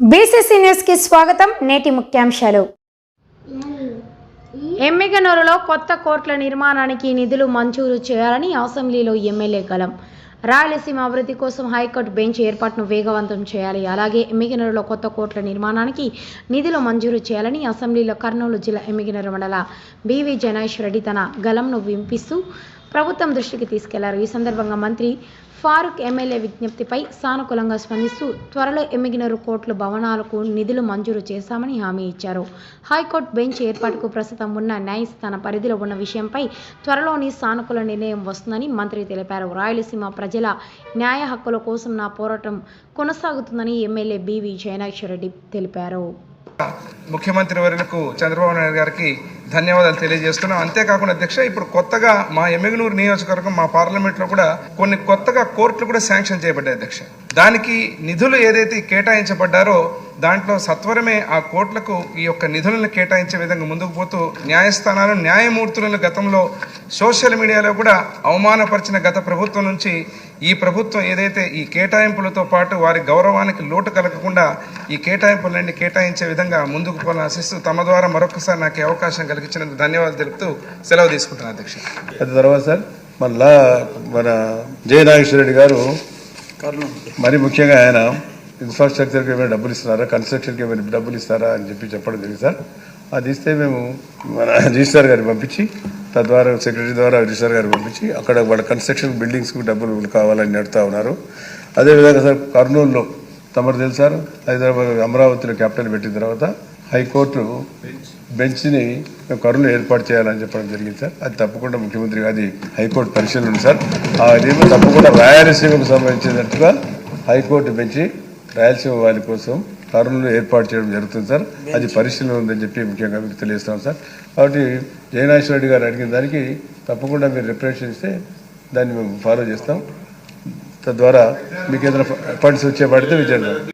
BCC న్యూస్కి స్వాగతం నేటి ముఖ్యాంశాలు. ఎమ్మిగనూరులో కొత్త కోర్టుల నిర్మాణానికి నిధులు మంజూరు చేయాలని అసెంబ్లీలో ఎమ్మెల్యే గలం రాయలసీమ అభివృద్ధి కోసం హైకోర్టు బెంచ్ ఏర్పాటును వేగవంతం చేయాలి. అలాగే ఎమ్మిగినరులో కొత్త కోర్టుల నిర్మాణానికి నిధులు మంజూరు చేయాలని అసెంబ్లీలో కర్నూలు జిల్లా ఎమ్మిగినరు మండల బీవీ జనాష్ రెడ్డి తన గలంను వింపిస్తూ ప్రభుత్వం దృష్టికి తీసుకెళ్ళారు. ఈ సందర్భంగా మంత్రి ఫారూక్ ఎమ్మెల్యే విజ్ఞప్తిపై సానుకూలంగా స్పందిస్తూ త్వరలో ఎమ్మిగినరు కోర్టుల భవనాలకు నిధులు మంజూరు చేశామని హామీ ఇచ్చారు. హైకోర్టు బెంచ్ ఏర్పాటుకు ప్రస్తుతం ఉన్న న్యాయస్థాన పరిధిలో ఉన్న విషయంపై త్వరలోని సానుకూల నిర్ణయం వస్తుందని మంత్రి తెలిపారు. రాయలసీమ ప్రజల న్యాయ హక్కుల కోసం నా పోరాటం కొనసాగుతుందని ఎమ్మెల్యే బివి జయనాక్షరెడ్డి తెలిపారు. ముఖ్యమంత్రి వర్యులకు చంద్రబాబు నాయుడు గారికి ధన్యవాదాలు తెలియజేస్తున్నాం. అంతేకాకుండా అధ్యక్ష ఇప్పుడు కొత్తగా మా ఎమ్మిగనూరు నియోజకవర్గం మా పార్లమెంట్లో కూడా కొన్ని కొత్తగా కోర్టులు కూడా శాంక్షన్ చేయబడ్డాయి అధ్యక్ష. దానికి నిధులు ఏదైతే కేటాయించబడ్డారో దాంట్లో సత్వరమే ఆ కోర్టులకు ఈ యొక్క నిధులను కేటాయించే విధంగా ముందుకు పోతూ న్యాయస్థానాలు న్యాయమూర్తులను గతంలో సోషల్ మీడియాలో కూడా అవమానపరిచిన గత ప్రభుత్వం నుంచి ఈ ప్రభుత్వం ఏదైతే ఈ కేటాయింపులతో పాటు వారి గౌరవానికి లోటు కలగకుండా ఈ కేటాయింపులన్నీ కేటాయించే విధంగా ముందుకు పోవాలని ఆశిస్తూ తమ ద్వారా మరొకసారి నాకు అవకాశం కలిగించినందుకు ధన్యవాదాలు తెలుపుతూ సెలవు తీసుకుంటున్నా అధ్యక్ష. తర్వాత సార్ మళ్ళా మన జయ రెడ్డి గారు మరి ముఖ్యంగా ఆయన ఇన్ఫ్రాస్ట్రక్చర్కి ఏమైనా డబ్బులు ఇస్తున్నారా? కన్స్ట్రక్షన్కి ఏమైనా డబ్బులు ఇస్తారా అని చెప్పి చెప్పడం జరిగింది సార్. అది ఇస్తే మేము మన రిజిస్టార్ గారిని పంపించి తద్వారా సెక్రటరీ ద్వారా రిజిస్టర్ గారు పంపించి అక్కడ వాళ్ళ కన్స్ట్రక్షన్ బిల్డింగ్స్కి డబ్బులు కావాలని నడుతూ ఉన్నారు. అదేవిధంగా సార్ కర్నూలులో తమరు తెలుసారు హైదరాబాద్ అమరావతిలో క్యాపిటల్ పెట్టిన తర్వాత హైకోర్టు బెంచ్ని కరుణ ఏర్పాటు చేయాలని చెప్పడం జరిగింది సార్. అది తప్పకుండా ముఖ్యమంత్రి అది హైకోర్టు పరిశీలన ఉంది సార్. అదేమో తప్పకుండా రాయలసీమకు సంబంధించినట్టుగా హైకోర్టు బెంచి రాయలసీమ వారి కోసం కరుణను ఏర్పాటు చేయడం జరుగుతుంది సార్. అది పరిశీలన ఉందని చెప్పి ముఖ్యంగా మీకు తెలియజేస్తాం సార్. కాబట్టి జయనాశ్వర రెడ్డి గారు అడిగిన దానికి తప్పకుండా మీరు రిప్రజెంటేషన్ ఇస్తే దాన్ని మేము ఫాలో చేస్తాం. తద్వారా మీకు ఏదైనా ఫండ్స్ వచ్చే పడితే విజయం